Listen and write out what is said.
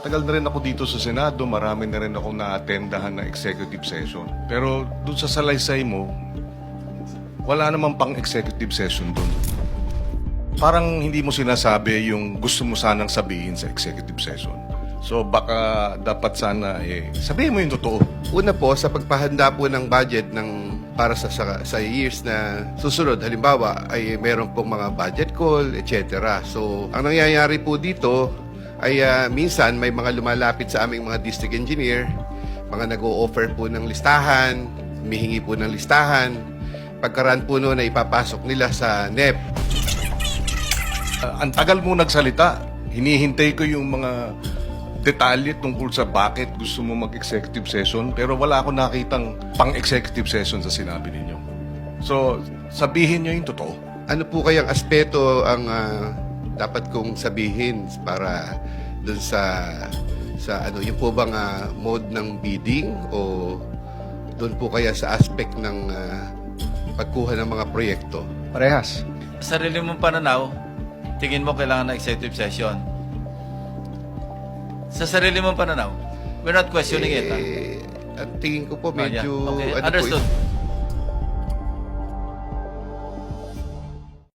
Tagal na rin ako dito sa Senado, marami na rin ako na-attendahan na executive session. Pero doon sa salaysay mo, wala namang pang executive session doon. Parang hindi mo sinasabi yung gusto mo sanang sabihin sa executive session. So baka dapat sana eh, sabihin mo yung totoo. Una po, sa pagpahanda po ng budget ng para sa, sa, sa years na susunod, halimbawa, ay meron pong mga budget call, etc. So, ang nangyayari po dito ay ah, minsan may mga lumalapit sa aming mga district engineer, mga nag-o-offer po ng listahan, humihingi po ng listahan. Pagkaraan po noon ay ipapasok nila sa NEP. Ah, ang tagal mo nagsalita, hinihintay ko yung mga detalye tungkol sa bakit gusto mo mag-executive session pero wala ako nakitang pang-executive session sa sinabi ninyo. So, sabihin nyo yung totoo. Ano po kayang aspeto ang ah, dapat kong sabihin para dun sa sa ano yung po bang ah, mode ng bidding o doon po kaya sa aspect ng ah, pagkuha ng mga proyekto? Parehas. Sa sarili mong pananaw, tingin mo kailangan ng executive session. Sa sarili mong pananaw, we're not questioning it. ah. Eh, ang tingin ko po yeah. medyo Okay, ano po, understood.